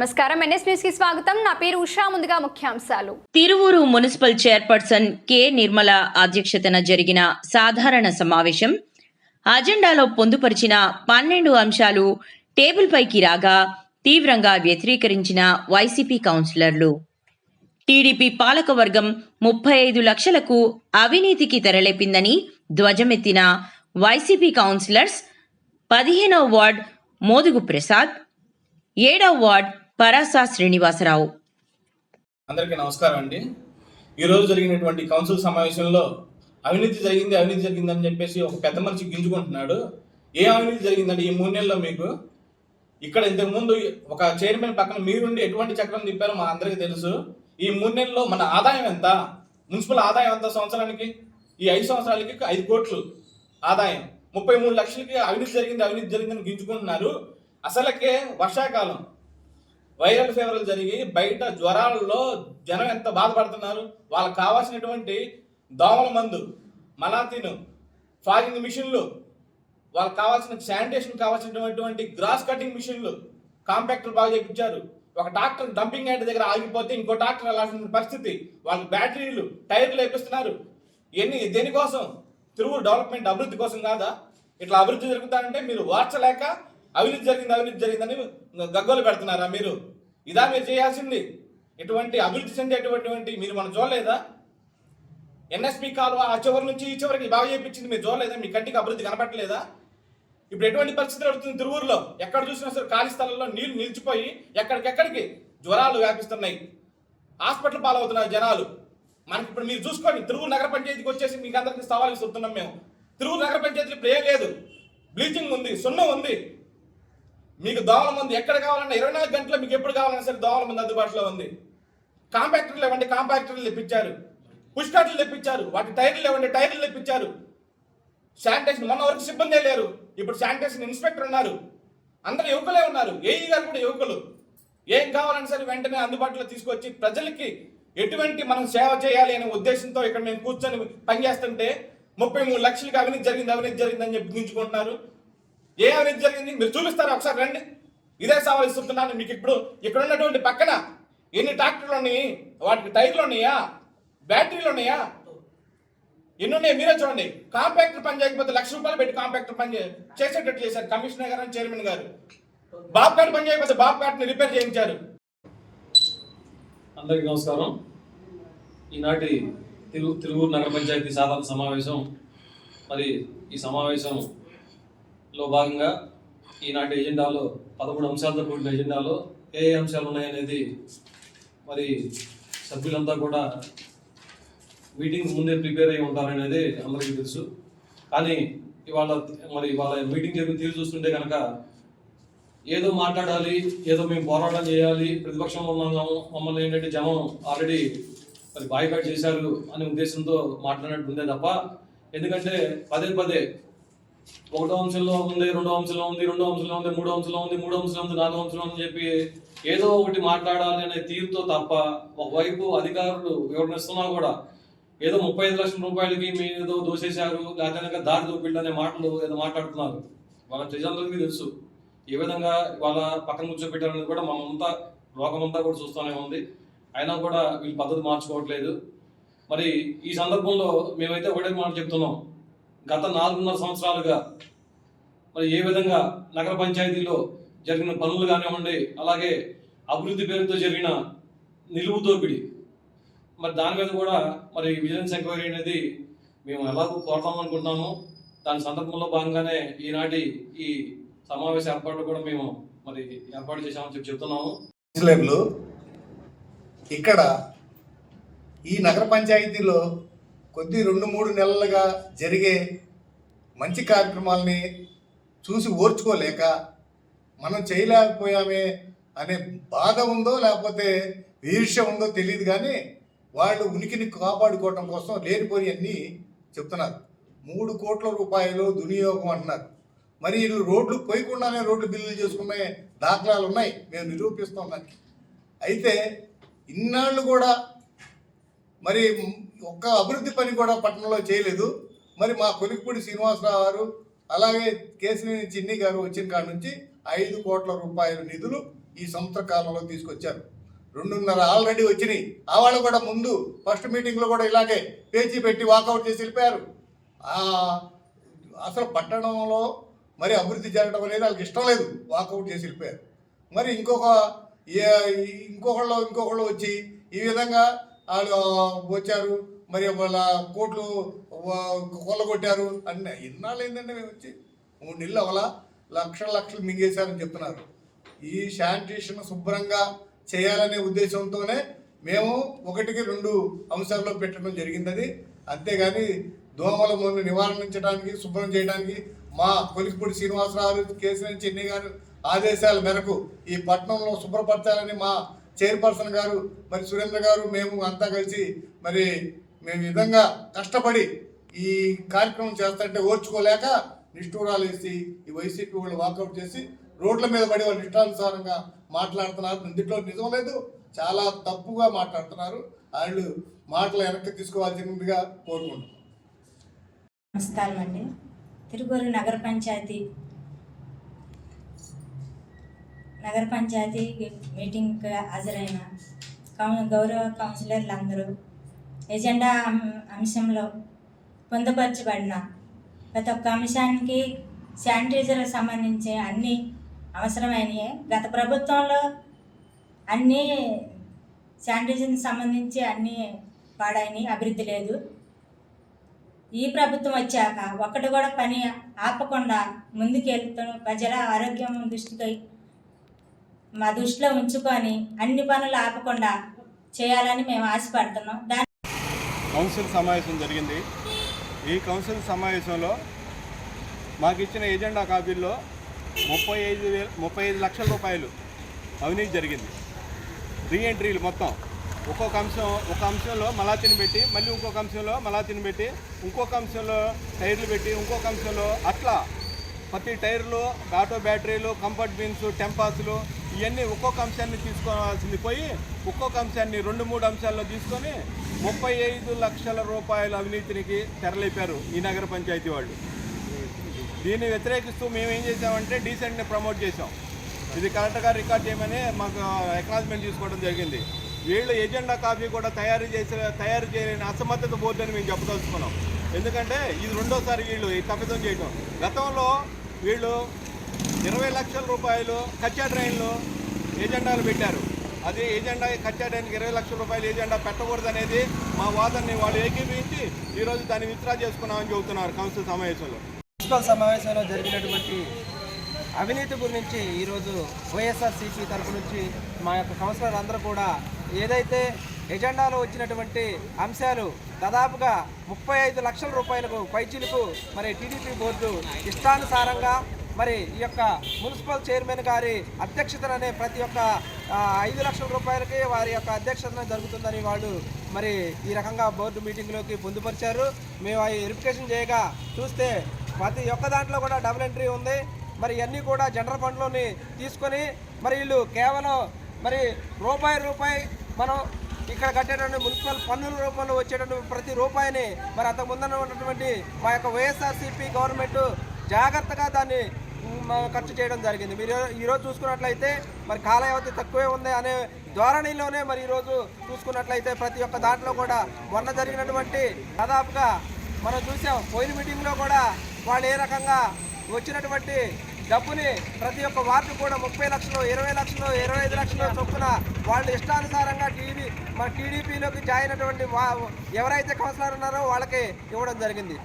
నమస్కారం. ఎన్ఎస్ న్యూస్కి స్వాగతం. నా పేరు ఉషా. ముందుగా ముఖ్యాంశాలు. Tiruvuru municipal chairperson K. Nirmala అధ్యక్షతన జరిగిన సాధారణ సమావేశం. అజెండాలో పొందుపరిచిన పన్నెండు అంశాలు టేబుల్ పైకి రాగా తీవ్రంగా వ్యతిరేకరించిన వైసీపీ కౌన్సిలర్లు. టీడీపీ పాలకవర్గం ముప్పై ఐదు లక్షలకు అవినీతికి తెరలేపిందని ధ్వజమెత్తిన వైసీపీ కౌన్సిలర్స్ పదిహేనవ వార్డ్ మోదుగు ప్రసాద్ ఏడవ వార్డ్ పరాసా శ్రీనివాసరావు. అందరికీ నమస్కారం అండి. ఈరోజు జరిగినటువంటి కౌన్సిల్ సమావేశంలో అవినీతి జరిగింది అవినీతి జరిగిందని చెప్పేసి ఒక పెద్ద మనిషి గింజుకుంటున్నాడు. ఏ అవినీతి జరిగిందండి ఈ మూడు నెలల్లో మీకు? ఇక్కడ ఇంతకుముందు ఒక చైర్మన్ పక్కన మీరుండి ఎటువంటి చక్రం తిప్పారో మా అందరికీ తెలుసు. ఈ మూడు నెలల్లో మన ఆదాయం ఎంత? మున్సిపల్ ఆదాయం ఎంత సంవత్సరానికి? ఈ ఐదు సంవత్సరాలకి ఐదు కోట్లు ఆదాయం. ముప్పై మూడు లక్షలకి అవినీతి జరిగింది అవినీతి జరిగిందని గింజుకుంటున్నారు. అసలకే వర్షాకాలం. వైరల్ ఫీవర్లు జరిగి బయట జ్వరాలలో జనం ఎంత బాధపడుతున్నారు? వాళ్ళకి కావాల్సినటువంటి దోమల మందు మలాతిను ఫాగింగ్ మిషన్లు వాళ్ళకి కావాల్సిన శానిటేషన్ కావాల్సినటువంటి గ్రాస్ కటింగ్ మిషన్లు కాంపాక్టర్ బాగా చేయించారు. ఒక డాక్టర్ డంపింగ్ యార్డ్ దగ్గర ఆగిపోతే ఇంకో డాక్టర్ వెళ్ళాల్సిన పరిస్థితి. వాళ్ళకి బ్యాటరీలు టైర్లు వేపిస్తున్నారు. ఎన్ని దేనికోసం? తిరువురు డెవలప్మెంట్ అభివృద్ధి కోసం కాదా? ఇట్లా అభివృద్ధి జరుగుతానంటే మీరు వార్చలేక అవినీతి జరిగింది అవినీతి జరిగిందని గగ్గోలు పెడుతున్నారా మీరు? ఇదా మీరు చేయాల్సింది. ఇటువంటి అభివృద్ధి చెందేటటువంటి మీరు మనం చూడలేదా ఎన్ఎస్పి కాలువ ఆ చివరి నుంచి ఈ చివరికి బాగా చేయించింది మీరు చూడలేదా మీ కంటికి అభివృద్ధి కనపట్టలేదా ఇప్పుడు ఎటువంటి పరిస్థితి అవుతుంది తిరువూరులో? ఎక్కడ చూసినా సరే ఖాళీ స్థలంలో నీళ్ళు నిలిచిపోయి ఎక్కడికెక్కడికి జ్వరాలు వ్యాపిస్తున్నాయి. హాస్పిటల్ పాలవుతున్నారు జనాలు. మనకి ఇప్పుడు మీరు చూసుకోండి తిరువురు నగర పంచాయతీకి వచ్చేసి మీకు అందరికి సవాల్ ఇస్తున్నాం మేము. తిరువురు నగర పంచాయతీలో ఇప్పుడు ఏం లేదు. బ్లీచింగ్ ఉంది సున్నం ఉంది. మీకు దోమల మంది ఎక్కడ కావాలన్నా ఇరవై నాలుగు గంటలు మీకు ఎప్పుడు కావాలన్నా సరే దోమల మంది అందుబాటులో ఉంది. కాంపాక్టర్లు ఇవ్వండి కాంపాక్టర్లు తెప్పించారు. పుష్కాట్లు తెప్పించారు. వాటి టైర్లు ఇవ్వండి టైర్లు తెప్పించారు. శానిటేషన్ మొన్న వరకు సిబ్బంది లేరు ఇప్పుడు శానిటేషన్ ఇన్స్పెక్టర్ ఉన్నారు. అందరు యువకులే ఉన్నారు. ఏఈ గారు కూడా యువకులు. ఏం కావాలని సరే వెంటనే అందుబాటులో తీసుకొచ్చి ప్రజలకి ఎటువంటి మనం సేవ చేయాలి అనే ఉద్దేశంతో ఇక్కడ మేము కూర్చొని పనిచేస్తుంటే ముప్పై మూడు లక్షలకి అవినీతి జరిగింది అవినీతి జరిగిందని చెప్పి గుంజుకుంటున్నారు. ఏ అవినీతి జరిగింది? మీరు చూపిస్తారా? ఒకసారి రండి. ఇదే సవాల్ ఇస్తున్నాను మీకు ఇప్పుడు. ఇక్కడ ఉన్నటువంటి పక్కన ఎన్ని ట్రాక్టర్లు ఉన్నాయి? వాటికి టైర్లు ఉన్నాయా? బ్యాటరీలు ఉన్నాయా? ఎన్ని ఉన్నాయి? మీరే చూడండి. కాంపాక్టర్ పని చేయకపోతే లక్ష రూపాయలు పెట్టి కాంపాక్టర్ పని చేసేటట్టు చేశారు కమిషనర్ గారు చైర్మన్ గారు. బాబు కార్డ్ పని చేయకపోతే బాబు కార్డ్ని రిపేర్ చేయించారు. అందరికీ నమస్కారం. ఈనాటి తిరుగు తిరువూరు నగర పంచాయతీ సాధారణ సమావేశం. మరి ఈ సమావేశం లో భాగంగా ఈనాటి ఎజెండాలో పదమూడు అంశాలతో కూడిన ఎజెండాలో ఏ ఏ అంశాలు ఉన్నాయనేది మరి సభ్యులంతా కూడా మీటింగ్ ముందే ప్రిపేర్ అయి ఉంటారనేది అందరికీ తెలుసు. కానీ ఇవాళ మరి ఇవాళ మీటింగ్ జరిగిన తీరు చూస్తుంటే కనుక ఏదో మాట్లాడాలి ఏదో మేము పోరాటం చేయాలి ప్రతిపక్షంలో ఉన్నాము మమ్మల్ని ఏంటంటే జనం ఆల్రెడీ మరి బాయ్కాట్ చేశారు అనే ఉద్దేశంతో మాట్లాడినట్టు ఉందే తప్ప ఎందుకంటే పదే పదే ఒకటో అంశంలో ఉంది రెండో అంశంలో ఉంది రెండో అంశంలో ఉంది మూడో అంశంలో ఉంది మూడో అంశంలో ఉంది నాలుగో అంశంలో ఉంది అని చెప్పి ఏదో ఒకటి మాట్లాడాలి అనే తీరుతో తప్ప ఒకవైపు అధికారులు వివరణిస్తున్నా కూడా ఏదో ముప్పై ఐదు లక్షల రూపాయలకి మీరు ఏదో దోసేశారు లేకపోతే దారి దూపిళ్ళు అనే మాటలు ఏదో మాట్లాడుతున్నారు. వాళ్ళ ప్రజలందరికీ తెలుసు. ఏ విధంగా వాళ్ళ పక్కన కూర్చోబెట్టారనేది కూడా మనమంతా లోకమంతా కూడా చూస్తూనే ఉంది. అయినా కూడా వీళ్ళు పద్ధతి మార్చుకోవట్లేదు. మరి ఈ సందర్భంలో మేమైతే ఒకటే మాట చెప్తున్నాం. గత నాలుగున్నర సంవత్సరాలుగా మరి ఏ విధంగా నగర పంచాయతీలో జరిగిన పనులు కానివ్వండి అలాగే అభివృద్ధి పేరుతో జరిగిన నిలువు దోపిడీ మరి దాని మీద కూడా మరి విజిలెన్స్ ఎంక్వైరీ అనేది మేము ఎలాగో కోరతాం అనుకుంటున్నాము. దాని సందర్భంలో భాగంగానే ఈనాటి ఈ సమావేశ ఏర్పాటు కూడా మేము మరి ఏర్పాటు చేశామని చెప్పి చెప్తున్నాము. ఇక్కడ ఈ నగర పంచాయతీలో కొద్ది రెండు మూడు నెలలుగా జరిగే మంచి కార్యక్రమాలని చూసి ఓర్చుకోలేక మనం చేయలేకపోయామే అనే బాధ ఉందో లేకపోతే ఈర్ష్య ఉందో తెలియదు కానీ వాళ్ళు ఉనికిని కాపాడుకోవటం కోసం లేనిపోయి అన్నీ చెప్తున్నారు. మూడు కోట్ల రూపాయలు దునియోగం అంటున్నారు. మరి వీళ్ళు రోడ్లు పోయకుండానే రోడ్లు బిల్లులు చేసుకునే దాఖలాలు ఉన్నాయి. మేము నిరూపిస్తున్నాం దానికి. అయితే ఇన్నాళ్ళు కూడా మరి ఒక్క అభివృద్ధి పని కూడా పట్టణంలో చేయలేదు. మరి మా కొలిక్పూడి శ్రీనివాసరావు గారు అలాగే కేసినేని చిన్ని గారు వచ్చిన కాడ నుంచి ఐదు కోట్ల రూపాయల నిధులు ఈ సంవత్సర కాలంలో తీసుకొచ్చారు. రెండున్నర ఆల్రెడీ వచ్చినాయి. ఆ వాళ్ళు కూడా ముందు ఫస్ట్ మీటింగ్లో కూడా ఇలాగే పేచీ పెట్టి వాకౌట్ చేసి వెళ్ళిపోయారు. అసలు పట్టణంలో మరి అభివృద్ధి జరగడం అనేది వాళ్ళకి ఇష్టం లేదు. వాకౌట్ చేసి వెళ్ళిపోయారు. మరి ఇంకొక ఇంకొకళ్ళు ఇంకొకళ్ళు వచ్చి ఈ విధంగా వాళ్ళు వచ్చారు. మరి వాళ్ళ కోట్లు కొల్లగొట్టారు. అన్న ఇన్నాళ్ళు ఏంటంటే మేము వచ్చి మూడు నెలలు అవలా లక్షల లక్షలు మింగేశారని చెప్తున్నారు. ఈ శానిటేషన్ శుభ్రంగా చేయాలనే ఉద్దేశంతోనే మేము ఒకటికి రెండు అంశాల్లో పెట్టడం జరిగింది అది అంతేగాని దోమల మందు నివారించడానికి శుభ్రం చేయడానికి మా కొలికిపూడి శ్రీనివాసరావు కేసీఆర్ చెన్నై గారు ఆదేశాల మేరకు ఈ పట్టణంలో శుభ్రపరచాలని మా చైర్పర్సన్ గారు మరి సురేంద్ర గారు మేము అంతా కలిసి మరి మేము విధంగా కష్టపడి ఈ కార్యక్రమం చేస్తుంటే ఓర్చుకోలేక నిష్ఠూరాలు వేసి ఈ వైసీపీ వాళ్ళు వాకౌట్ చేసి రోడ్ల మీద పడి వాళ్ళు ఇష్టానుసారంగా మాట్లాడుతున్నారు. ఇందులో నిజం లేదు. చాలా తప్పుగా మాట్లాడుతున్నారు. వాళ్ళు మాటలు వెనక్కి తీసుకోవాల్సిందిగా కోరుకుంటున్నాం. నమస్కారం అండి. తిరుపూరు నగర పంచాయతీ నగర పంచాయతీ మీటింగ్కి హాజరైన గౌరవ కౌన్సిలర్లు అందరూ ఎజెండా అంశంలో పొందుపరచబడిన ప్రతి ఒక్క అంశానికి శానిటైజర్ సంబంధించి అన్ని అవసరమైనవి గత ప్రభుత్వంలో అన్నీ శానిటైజర్కి సంబంధించి అన్నీ పాడైనవి అభివృద్ధి లేదు. ఈ ప్రభుత్వం వచ్చాక ఒక్కటి కూడా పని ఆపకుండా ముందుకెళ్తూ ప్రజల ఆరోగ్యం దృష్టికి మా దృష్టిలో ఉంచుకొని అన్ని పనులు ఆపకుండా చేయాలని మేము ఆశపడుతున్నాం. దాని కౌన్సిల్ సమావేశం జరిగింది. ఈ కౌన్సిల్ సమావేశంలో మాకు ఇచ్చిన ఏజెండా కాపీల్లో ముప్పై ఐదు వేల ముప్పై ఐదు లక్షల రూపాయలు అవినీతి జరిగింది. రీఎంట్రీలు మొత్తం. ఒక్కొక్క అంశం ఒక అంశంలో మలాతిని పెట్టి మళ్ళీ ఇంకొక అంశంలో మలాతిని పెట్టి ఇంకొక అంశంలో టైర్లు పెట్టి ఇంకొక అంశంలో అట్లా ప్రతి టైర్లు ఆటో బ్యాటరీలు కంఫర్ట్ బీన్స్ టెంపాస్లు ఇవన్నీ ఒక్కొక్క అంశాన్ని తీసుకోవాల్సింది పోయి ఒక్కొక్క అంశాన్ని రెండు మూడు అంశాల్లో తీసుకొని ముప్పై ఐదు లక్షల రూపాయల అవినీతినికి తెరలేపారు ఈ నగర పంచాయతీ వాళ్ళు. దీన్ని వ్యతిరేకిస్తూ మేము ఏం చేసామంటే డీసెంట్ని ప్రమోట్ చేసాం ఇది కరెక్ట్గా రికార్డ్ చేయమని మాకు ఎక్నాలజ్మెంట్ తీసుకోవడం జరిగింది. వీళ్ళు ఎజెండా కాపీ కూడా తయారు చేసే తయారు చేయలేని అసమర్థత బోర్డు అని మేము చెప్పదలుచుకున్నాం. ఎందుకంటే ఇది రెండోసారి వీళ్ళు ఈ తప్పిదం చేయడం గతంలో వీళ్ళు ఇరవై లక్షల రూపాయలు కచ్చా ట్రైన్లు ఏజెండాలు పెట్టారు. అది ఏజెండా కచ్చా ఇరవై లక్షల రూపాయలు ఏజెండా పెట్టకూడదు అనేది మా వాదనని వాళ్ళు ఏకీభవించి ఈరోజు దాన్ని విత్డ్రా చేసుకున్నామని చెబుతున్నారు కౌన్సిల్ సమావేశంలో. మున్సిపల్ సమావేశంలో జరిగినటువంటి అవినీతి గురించి ఈరోజు వైఎస్ఆర్సీపీ తరపు నుంచి మా యొక్క కౌన్సిలర్ అందరూ కూడా ఏదైతే ఎజెండాలో వచ్చినటువంటి అంశాలు దాదాపుగా ముప్పై ఐదు లక్షల రూపాయలకు పైచీలకు మరి టీడీపీ బోర్డు ఇష్టానుసారంగా మరి ఈ యొక్క మున్సిపల్ చైర్మన్ గారి అధ్యక్షతననే ప్రతి ఒక్క ఐదు లక్షల రూపాయలకి వారి యొక్క అధ్యక్షతన జరుగుతుందని వాళ్ళు మరి ఈ రకంగా బోర్డు మీటింగ్లోకి పొందుపరిచారు. మేము అవి వెరిఫికేషన్ చేయగా చూస్తే ప్రతి ఒక్క దాంట్లో కూడా డబుల్ ఎంట్రీ ఉంది. మరి ఇవన్నీ కూడా జనరల్ ఫండ్లోని తీసుకొని మరి వీళ్ళు కేవలం మరి రూపాయి రూపాయి మనం ఇక్కడ కట్టేటువంటి మున్సిపల్ పన్నుల రూపంలో వచ్చేటువంటి ప్రతి రూపాయిని మరి అంతకు ముందర ఉన్నటువంటి మా యొక్క వైఎస్ఆర్సీపీ గవర్నమెంట్ జాగ్రత్తగా దాన్ని ఖర్చు చేయడం జరిగింది. మీరు ఈరోజు చూసుకున్నట్లయితే మరి కాలయావధి తక్కువే ఉంది అనే ధోరణిలోనే మరి ఈరోజు చూసుకున్నట్లయితే ప్రతి ఒక్క దాంట్లో కూడా మొన్న జరిగినటువంటి దాదాపుగా మనం చూసాం పోయిన మీటింగ్లో కూడా వాళ్ళు ఏ రకంగా వచ్చినటువంటి డబ్బుని ప్రతి ఒక్క వార్డు కూడా ముప్పై లక్షలు ఇరవై లక్షలు ఇరవై ఐదు లక్షలు చొప్పున వాళ్ళు ఇష్టానుసారంగా టీడీ మన టీడీపీలోకి జాయిన్ అయినటువంటి ఎవరైతే కౌన్సిలర్ ఉన్నారో వాళ్ళకి ఇవ్వడం జరిగింది.